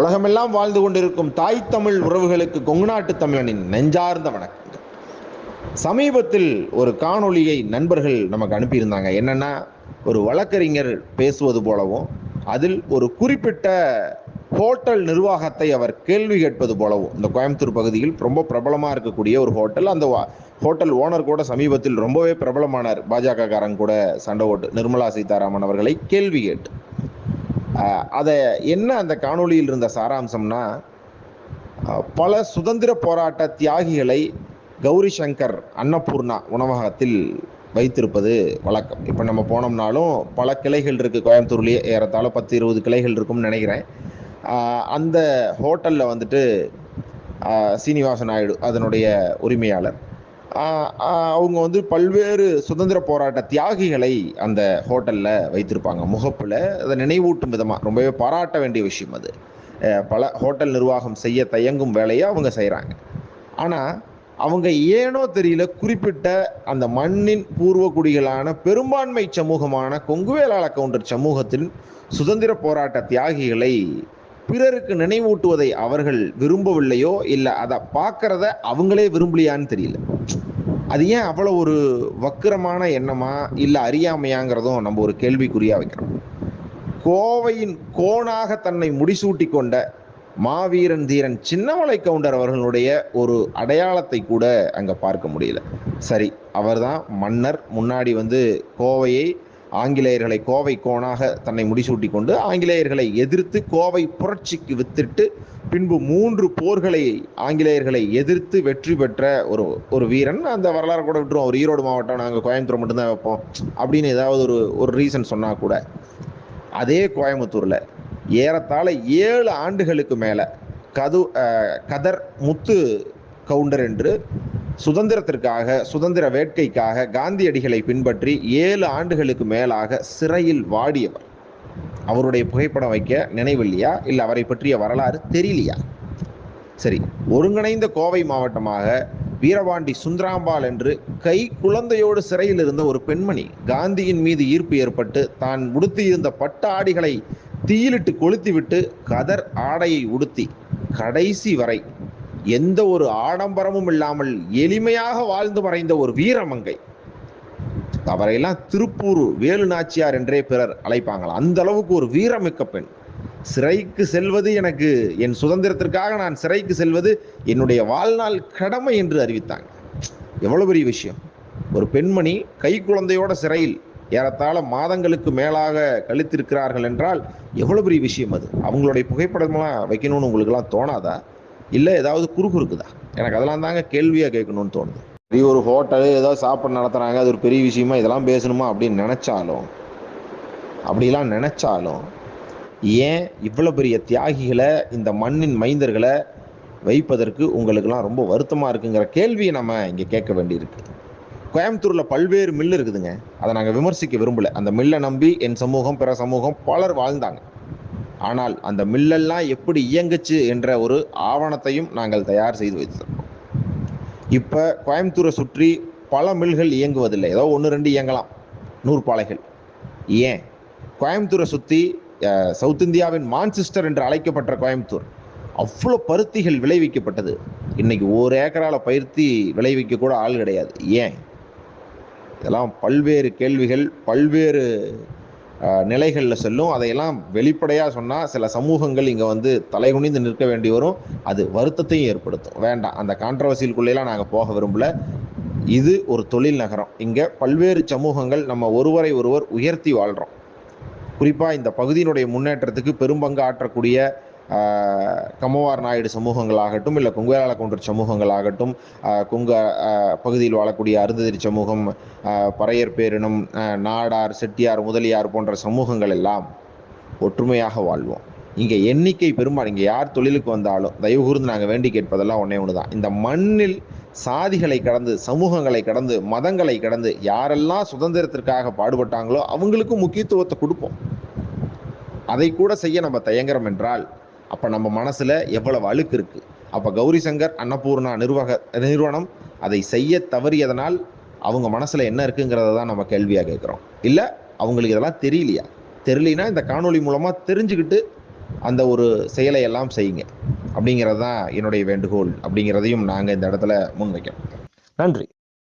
உலகமெல்லாம் வாழ்ந்து கொண்டிருக்கும் தாய் தமிழ் உறவுகளுக்கு கொங்கு நாட்டு தமிழனின் நெஞ்சார்ந்த வணக்கங்கள். சமீபத்தில் ஒரு காணொளியை நண்பர்கள் நமக்கு அனுப்பியிருந்தாங்க. என்னன்னா ஒரு வழக்கறிஞர் பேசுவது போலவும் அதில் ஒரு குறிப்பிட்ட ஹோட்டல் நிர்வாகத்தை அவர் கேள்வி கேட்பது போலவும் இந்த கோயம்புத்தூர் பகுதியில் ரொம்ப பிரபலமாக இருக்கக்கூடிய ஒரு ஹோட்டல் அந்த ஹோட்டல் ஓனர் கூட சமீபத்தில் ரொம்பவே பிரபலமானார். பாஜக காரங்க கூட சண்டை ஓட்டு நிர்மலா சீதாராமன் அவர்களை கேள்வி கேட்டு. அதை என்ன அந்த காணொளியில் இருந்த சாராம்சம்னா பல சுதந்திர போராட்ட தியாகிகளை கௌரி சங்கர் அன்னபூர்ணா உணவகத்தில் வைத்திருப்பது வழக்கம். இப்போ நம்ம போனோம்னாலும் பல கிளைகள் இருக்குது கோயம்புத்தூர்லேயே ஏறத்தாழ பத்து இருபது கிளைகள் இருக்கும்னு நினைக்கிறேன். அந்த ஹோட்டலில் வந்துட்டு சீனிவாசன் சீனிவாச நாயுடு அதனுடைய உரிமையாளர். அவங்க வந்து பல்வேறு சுதந்திர போராட்ட தியாகிகளை அந்த ஹோட்டலில் வைத்திருப்பாங்க. முகப்பில் அதை நினைவூட்டும் விதமாக ரொம்பவே பாராட்ட வேண்டிய விஷயம் அது. பல ஹோட்டல் நிர்வாகம் செய்ய தயங்கும் வேலையை அவங்க செய்கிறாங்க ஆனால் அவங்க ஏனோ தெரியல குறிப்பிட்ட அந்த மண்ணின் பூர்வ குடிகளான பெரும்பான்மை சமூகமான கொங்கு கவுண்டர் சமூகத்தின் சுதந்திர போராட்ட தியாகிகளை பிறருக்கு நினைவூட்டுவதை அவர்கள் விரும்பவில்லையோ இல்லை அதை பார்க்கறத அவங்களே விரும்பலையான்னு தெரியல. அது ஏன் அவ்வளோ ஒரு வக்கிரமான எண்ணமா இல்லை அறியாமையாங்கிறதும் நம்ம ஒரு கேள்விக்குறியாக வைக்கிறோம். கோவையின் கோணாக தன்னை முடிசூட்டி கொண்ட மாவீரன் தீரன் சின்னமலை கவுண்டர் அவர்களுடைய ஒரு அடையாளத்தை கூட அங்கே பார்க்க முடியல. சரி அவர்தான் மன்னர். முன்னாடி வந்து கோவையை ஆங்கிலேயர்களை கோவை கோணாக தன்னை முடிசூட்டி கொண்டு ஆங்கிலேயர்களை எதிர்த்து கோவை புரட்சிக்கு வித்திட்டு பின்பு மூன்று போர்களை ஆங்கிலேயர்களை எதிர்த்து வெற்றி பெற்ற ஒரு ஒரு வீரன். அந்த வரலாறு கூட விட்டுருவோம். ஒரு ஈரோடு மாவட்டம் நாங்கள் கோயம்புத்தூர் மட்டும்தான் வைப்போம் அப்படின்னு ஏதாவது ஒரு ஒரு ரீசன் சொன்னால் கூட அதே கோயம்புத்தூரில் ஏறத்தாழ ஏழு ஆண்டுகளுக்கு மேலே கது கதர் முத்து கவுண்டர் என்று சுதந்திரத்திற்காக சுதந்திர வேட்கைக்காக காந்தியடிகளை பின்பற்றி ஏழு ஆண்டுகளுக்கு மேலாக சிறையில் வாடியவர். அவருடைய புகைப்படம் வைக்க நினைவில்லையா? இல்லை அவரை பற்றிய வரலாறு தெரியலையா? சரி ஒருங்கிணைந்த கோவை மாவட்டமாக வீரபாண்டி சுந்தராம்பாள் என்று கை குழந்தையோடு சிறையில் இருந்த ஒரு பெண்மணி காந்தியின் மீது ஈர்ப்பு ஏற்பட்டு தான் உடுத்தியிருந்த பட்டு ஆடைகளை தீயிலிட்டு கொளுத்திவிட்டு கதர் ஆடையை உடுத்தி கடைசி வரை எந்த ஒரு ஆடம்பரமும் இல்லாமல் எளிமையாக வாழ்ந்து மறைந்த ஒரு வீரமங்கை அவரையெல்லாம் திருப்பூர் வேலு நாச்சியார் என்றே பிறர் அழைப்பாங்களாம். அந்த அளவுக்கு ஒரு வீரமிக்க பெண். சிறைக்கு செல்வது எனக்கு என் சுதந்திரத்திற்காக நான் சிறைக்கு செல்வது என்னுடைய வாழ்நாள் கடமை என்று அறிவித்தாங்க. எவ்வளவு பெரிய விஷயம். ஒரு பெண்மணி கை குழந்தையோட சிறையில் ஏறத்தாழ மாதங்களுக்கு மேலாக கழித்திருக்கிறார்கள் என்றால் எவ்வளவு பெரிய விஷயம் அது. அவங்களுடைய புகைப்படம்லாம் வைக்கணும்னு உங்களுக்குலாம் தோணாதா? இல்லை ஏதாவது குறுக்கு இருக்குதா? எனக்கு அதெல்லாம் தாங்க கேள்வியாக கேட்கணும்னு தோணுது. பெரிய ஒரு ஹோட்டலு ஏதோ சாப்பாடு நடத்துகிறாங்க அது ஒரு பெரிய விஷயமா இதெல்லாம் பேசணுமா அப்படின்னு நினச்சாலும் அப்படிலாம் நினச்சாலும் ஏன் இவ்வளோ பெரிய தியாகிகளை இந்த மண்ணின் மைந்தர்களை வைப்பதற்கு உங்களுக்கெல்லாம் ரொம்ப வருத்தமாக இருக்குங்கிற கேள்வியை நம்ம இங்கே கேட்க வேண்டியிருக்கு. கோயம்புத்தூரில் பல்வேறு மில் இருக்குதுங்க. அதை நாங்கள் விமர்சிக்க விரும்பலை. அந்த மில்லை நம்பி என் சமூகம் பிற சமூகம் பலர் வாழ்ந்தாங்க. ஆனால் அந்த மில்லெல்லாம் எப்படி இயங்குச்சு என்ற ஒரு ஆவணத்தையும் நாங்கள் தயார் செய்து வைத்திருக்கோம் இப்போ கோயம்புத்தூரை சுற்றி பல மில்கள் இயங்குவதில்லை. ஏதோ ஒன்று ரெண்டு இயங்கலாம். நூற்பாலைகள் ஏன்? கோயம்புத்தூரை சுற்றி சவுத் இந்தியாவின் மான்செஸ்டர் என்று அழைக்கப்பட்ட கோயம்புத்தூர் அவ்வளோ பருத்திகள் விளைவிக்கப்பட்டது. இன்னைக்கு ஒரு ஏக்கரால் பருத்தி விளைவிக்க கூட ஆள் கிடையாது. ஏன்? இதெல்லாம் பல்வேறு கேள்விகள் பல்வேறு நிலைகளில் செல்லும். அதையெல்லாம் வெளிப்படையாக சொன்னால் சில சமூகங்கள் இங்கே வந்து தலைகுனிந்து நிற்க வேண்டி வரும். அது வருத்தத்தையும் ஏற்படுத்தும். வேண்டாம். அந்த கான்ட்ரவர்சியலுக்குள்ளேலாம் நாங்கள் போக விரும்பல. இது ஒரு தொழில் நகரம். இங்கே பல்வேறு சமூகங்கள் நம்ம ஒருவரை ஒருவர் உயர்த்தி வாழ்கிறோம் குறிப்பாக இந்த பகுதியினுடைய முன்னேற்றத்துக்கு பெரும்பங்கு ஆற்றக்கூடிய கமோவார் கம்மவார் நாயுடு சமூகங்களாகட்டும் இல்லை கொங்குவேலாள கவுண்டர் சமூகங்களாகட்டும் குங்க கொங்கு பகுதியில் வாழக்கூடிய அருந்ததிரி சமூகம் பறையர் பேரினம் நாடார் செட்டியார் முதலியார் போன்ற சமூகங்கள் எல்லாம் ஒற்றுமையாக வாழ்வோம். இங்கே எண்ணிக்கை பெரும்பாலும் இங்கே யார் தொழிலுக்கு வந்தாலும் தயவு கூர்ந்து நாங்கள் வேண்டி கேட்பதெல்லாம் ஒன்றே ஒன்று தான் இந்த மண்ணில் சாதிகளை கடந்து சமூகங்களை கடந்து மதங்களை கடந்து யாரெல்லாம் சுதந்திரத்திற்காக பாடுபட்டாங்களோ அவங்களுக்கும் முக்கியத்துவத்தை கொடுப்போம். அதை கூட செய்ய நம்ம தயங்குறோம் என்றால் அப்போ நம்ம மனசில் எவ்வளவு அழுக்கு இருக்குது அப்போ கௌரி சங்கர் அன்னபூர்ணா நிர்வாக நிறுவனம் அதை செய்ய தவறியதனால் அவங்க மனசில் என்ன இருக்குங்கிறத தான் நம்ம கேள்வியாக கேட்குறோம். இல்லை அவங்களுக்கு இதெல்லாம் தெரியலையா? தெரியலைன்னா இந்த காணொளி மூலமாக தெரிஞ்சுக்கிட்டு அந்த ஒரு செயலை எல்லாம் செய்யுங்க. அப்படிங்கிறது தான் என்னுடைய வேண்டுகோள். அப்படிங்கிறதையும் நாங்கள் இந்த இடத்துல முன்வைக்கிறோம். நன்றி.